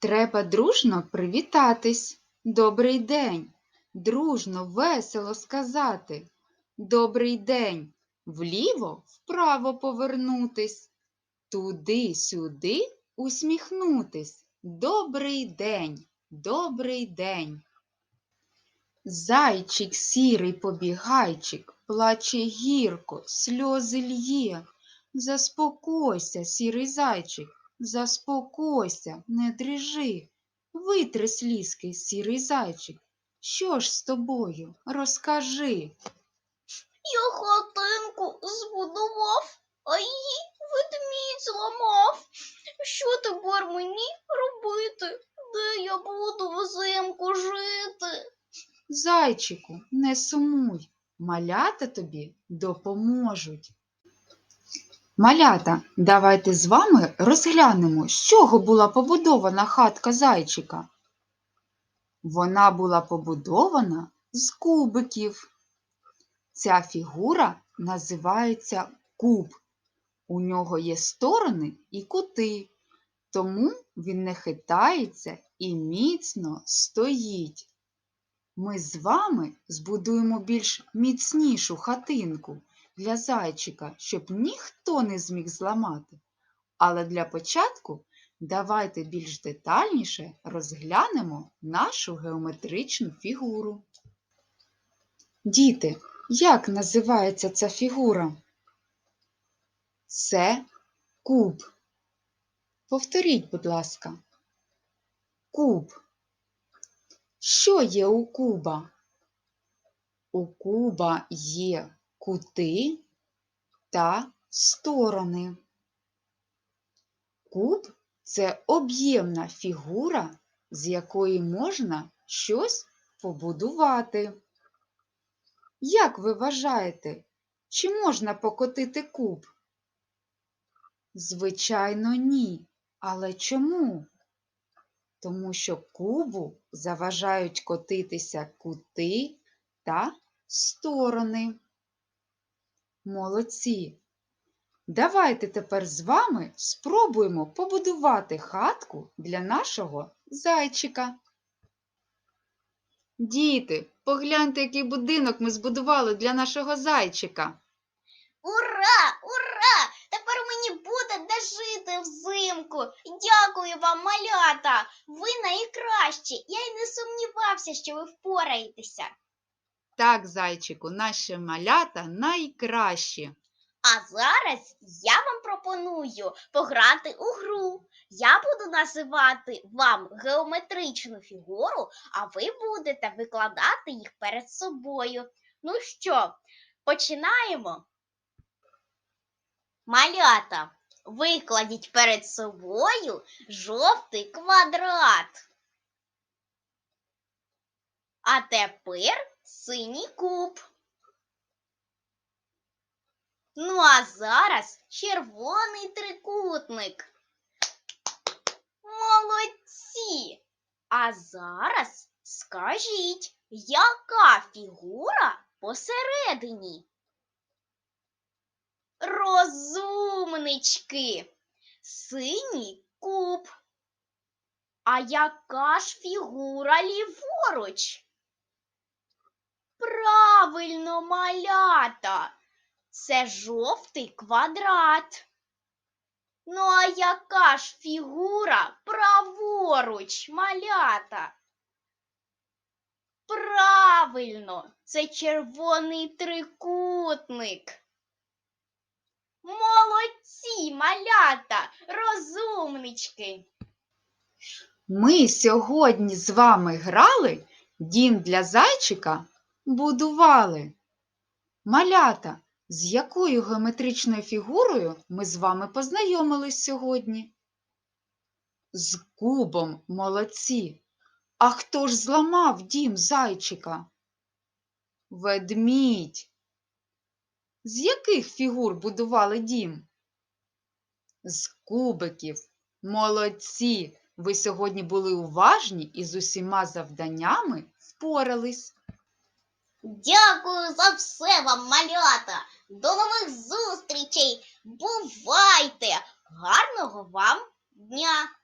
Треба дружно привітатись. Добрий день. Дружно, весело сказати. Добрий день. Вліво, вправо повернутись. Туди-сюди усміхнутись. Добрий день, добрий день. Зайчик сірий побігайчик, плаче гірко, сльози лє. Заспокойся, сірий зайчик, заспокойся, не дрижи. Витри слізки, сірий зайчик. Що ж з тобою? Розкажи. Я хатинку збудував, а її ведмідь зламав. Що тепер мені робити? Де я буду взимку жити? Зайчику, не сумуй, малята тобі допоможуть. Малята, давайте з вами розглянемо, з чого була побудована хатка зайчика. Вона була побудована з кубиків. Ця фігура називається куб. У нього є сторони і кути, тому він не хитається і міцно стоїть. Ми з вами збудуємо більш міцнішу хатинку для зайчика, щоб ніхто не зміг зламати. Але для початку давайте більш детальніше розглянемо нашу геометричну фігуру. Діти, як називається ця фігура? Це куб. Повторіть, будь ласка. Куб. Що є у куба? У куба є кути та сторони. Куб це об'ємна фігура, з якої можна щось побудувати. Як ви вважаєте, чи можна покотити куб? Звичайно, ні. Але чому? Тому що кубу заважають котитися кути та сторони. Молодці! Давайте тепер з вами спробуємо побудувати хатку для нашого зайчика. Діти, погляньте, який будинок ми збудували для нашого зайчика. Ура! Ура! Тепер мені буде де жити взимку. Дякую вам, малята. Ви найкращі. Я й не сумнівався, що ви впораєтеся. Так, зайчику, наші малята найкращі. А зараз я вам пропоную пограти у гру. Я буду називати вам геометричну фігуру, а ви будете викладати їх перед собою. Ну що, починаємо? Малята, викладіть перед собою жовтий квадрат. А тепер синій куб. Ну а зараз червоний трикутник. Молодці! А зараз скажіть, яка фігура посередині? Розумнички. Синій куб. А яка ж фігура ліворуч? Правильно, малята. Це жовтий квадрат. Ну, а яка ж фігура праворуч, малята? Правильно, це червоний трикутник. Молодці, малята, розумнички. Ми сьогодні з вами грали, дім для зайчика будували. Малята, з якою геометричною фігурою ми з вами познайомились сьогодні? З кубом молодці. А хто ж зламав дім зайчика? Ведмідь. З яких фігур будували дім? З кубиків. Молодці! Ви сьогодні були уважні і з усіма завданнями впорались. Дякую за все вам, малята. До нових зустрічей. Бувайте! Гарного вам дня!